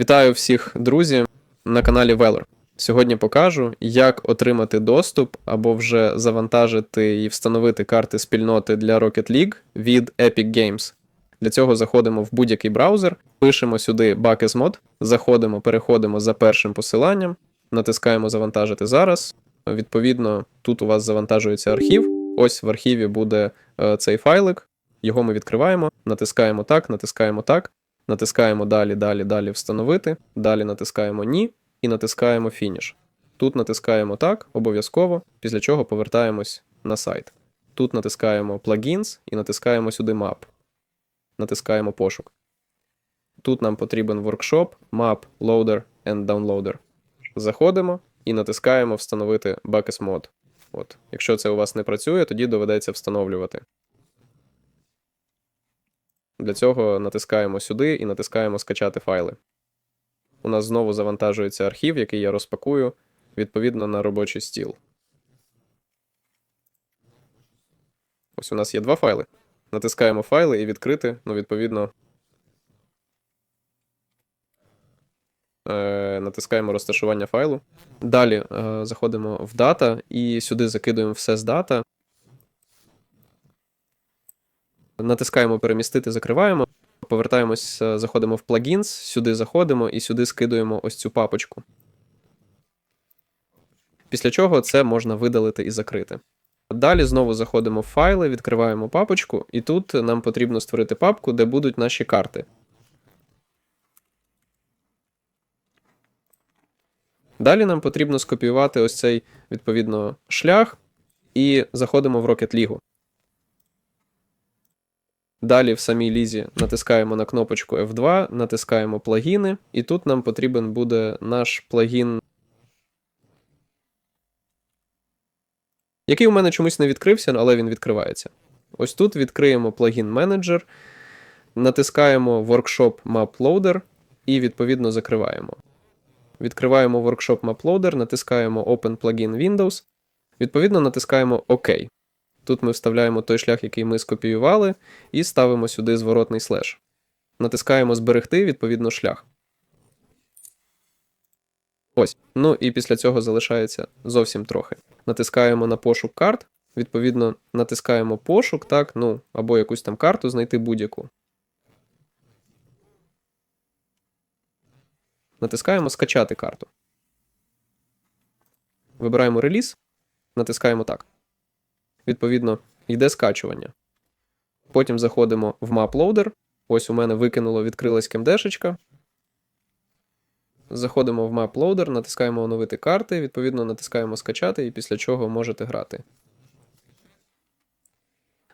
Вітаю всіх, друзі, на каналі Veller. Сьогодні покажу, як отримати доступ або вже завантажити і встановити карти спільноти для Rocket League від Epic Games. Для цього заходимо в будь-який браузер, пишемо сюди Buckets заходимо, переходимо за першим посиланням, натискаємо Завантажити зараз. Відповідно, тут у вас завантажується архів. Ось в архіві буде е, цей файлик. Його ми відкриваємо, натискаємо так, натискаємо так. Натискаємо далі, далі, далі встановити, далі натискаємо ні і натискаємо фініш. Тут натискаємо так, обов'язково, після чого повертаємось на сайт. Тут натискаємо Plugins і натискаємо сюди Map. Натискаємо пошук. Тут нам потрібен workshop, Map, Loader and Downloader. Заходимо і натискаємо встановити Buckets Mod. От. Якщо це у вас не працює, тоді доведеться встановлювати. Для цього натискаємо сюди і натискаємо скачати файли. У нас знову завантажується архів, який я розпакую відповідно на робочий стіл. Ось у нас є два файли. Натискаємо файли і відкрити, ну, відповідно. Е, натискаємо розташування файлу. Далі е, заходимо в дата і сюди закидуємо все з дата. Натискаємо перемістити, закриваємо. Повертаємось, е, заходимо в плагінс, сюди заходимо і сюди скидуємо ось цю папочку. Після чого це можна видалити і закрити. Далі знову заходимо в файли, відкриваємо папочку, і тут нам потрібно створити папку, де будуть наші карти. Далі нам потрібно скопіювати ось цей відповідно шлях і заходимо в Rocket League. Далі в самій лізі натискаємо на кнопочку F2, натискаємо плагіни, і тут нам потрібен буде наш плагін, який у мене чомусь не відкрився, але він відкривається. Ось тут відкриємо плагін менеджер, натискаємо Workshop Map Loader і відповідно закриваємо. Відкриваємо Workshop Map Loader, натискаємо Open Plugin Windows, відповідно натискаємо ОК. Тут ми вставляємо той шлях, який ми скопіювали, і ставимо сюди зворотний слеш. Натискаємо Зберегти, відповідно, шлях. Ось. Ну і після цього залишається зовсім трохи. Натискаємо на пошук карт, відповідно, натискаємо пошук, так, ну, або якусь там карту знайти будь-яку. Натискаємо Скачати карту. Вибираємо реліз, натискаємо так відповідно, йде скачування. Потім заходимо в MapLoader. Ось у мене викинуло, відкрилась кемдешечка. Заходимо в MapLoader, натискаємо оновити карти, відповідно, натискаємо скачати, і після чого можете грати.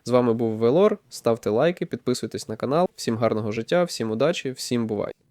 З вами був Велор. Ставте лайки, підписуйтесь на канал. Всім гарного життя, всім удачі, всім бувай!